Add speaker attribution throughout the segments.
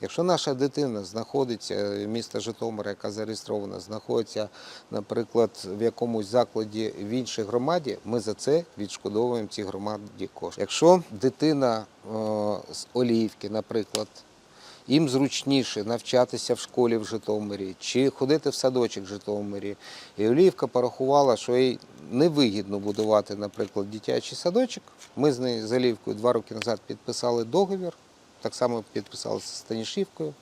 Speaker 1: Якщо наша дитина знаходиться місто Житомира, яка зареєстрована, знаходиться, наприклад, в якомусь закладі в іншій громаді, ми за це відшкодовуємо цій громаді кошти. Якщо дитина е, з Оліївки, наприклад, їм зручніше навчатися в школі в Житомирі чи ходити в садочок в Житомирі. І Оліївка порахувала, що їй невигідно будувати, наприклад, дитячий садочок. Ми з нею з Оліївкою два роки назад підписали договір, так само підписалися Станішівкою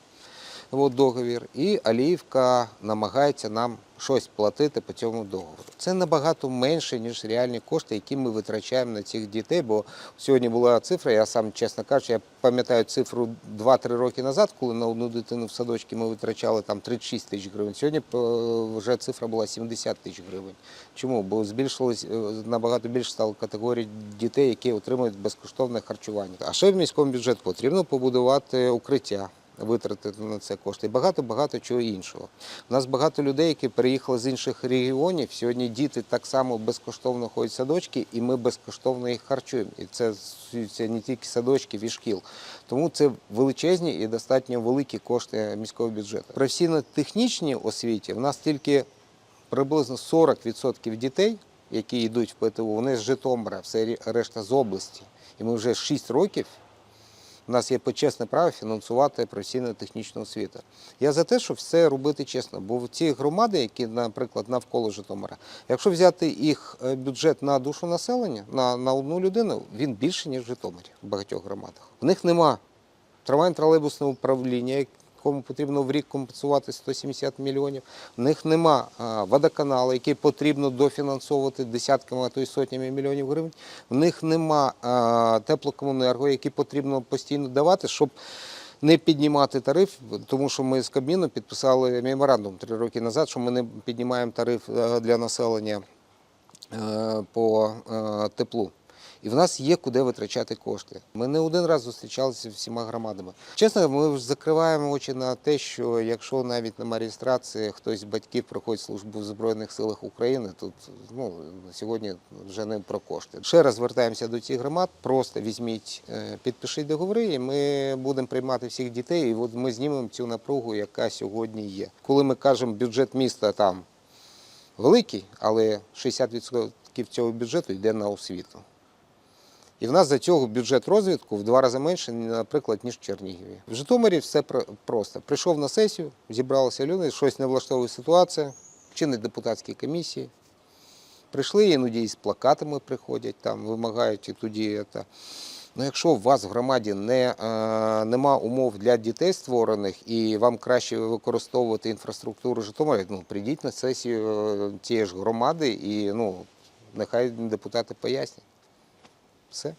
Speaker 1: от договір, і Аліївка намагається нам щось платити по цьому договору. Це набагато менше, ніж реальні кошти, які ми витрачаємо на цих дітей. Бо сьогодні була цифра, я сам, чесно кажучи, я пам'ятаю цифру 2-3 роки назад, коли на одну дитину в садочки ми витрачали там 36 тисяч гривень. Сьогодні е, вже цифра була 70 тисяч гривень. Чому? Бо збільшилось е, набагато більше стало категорій дітей, які отримують безкоштовне харчування. А ще в міському бюджеті потрібно побудувати укриття витратити на це кошти і багато-багато чого іншого. У нас багато людей, які переїхали з інших регіонів. Сьогодні діти так само безкоштовно ходять в садочки, і ми безкоштовно їх харчуємо. І це стосується не тільки садочків і шкіл. Тому це величезні і достатньо великі кошти міського бюджету. Професійно-технічній освіті в нас тільки приблизно 40% дітей, які йдуть в ПТУ, вони з Житомира, все решта з області. І ми вже 6 років у нас є почесне право фінансувати професійно-технічну освіту. Я за те, щоб все робити чесно. Бо в ці громади, які, наприклад, навколо Житомира, якщо взяти їх е, бюджет на душу населення, на, на одну людину, він більше, ніж в Житомирі в багатьох громадах. В них нема трамвайно-тролейбусного управління, якому потрібно в рік компенсувати 170 мільйонів. В них нема водоканалу, який потрібно дофінансовувати десятками, а то й сотнями мільйонів гривень. В них нема теплокомунерго, який потрібно постійно давати, щоб не піднімати тариф, тому що ми з Кабміну підписали меморандум три роки назад, що ми не піднімаємо тариф е, для населення е, по е, теплу. І в нас є куди витрачати кошти. Ми не один раз зустрічалися з всіма громадами. Чесно, ми закриваємо очі на те, що якщо навіть на реєстрації хтось з батьків проходить службу в Збройних силах України, тут ну, сьогодні вже не про кошти. Ще раз звертаємося до цих громад, просто візьміть, е, підпишіть договори, і ми будемо приймати всіх дітей, і от ми знімемо цю напругу, яка сьогодні є. Коли ми кажемо бюджет міста там великий, але 60% цього бюджету йде на освіту. І в нас за цього бюджет розвитку в два рази менше, наприклад, ніж в Чернігові. В Житомирі все просто. Прийшов на сесію, зібралися люди, щось не влаштовує ситуація, чинить депутатські комісії. Прийшли, іноді з плакатами приходять, там, вимагають і тоді. Це. Ну, якщо у вас в громаді не, е, нема умов для дітей створених і вам краще використовувати інфраструктуру Житомира, ну, прийдіть на сесію е, тієї ж громади і ну, нехай депутати пояснять. Все.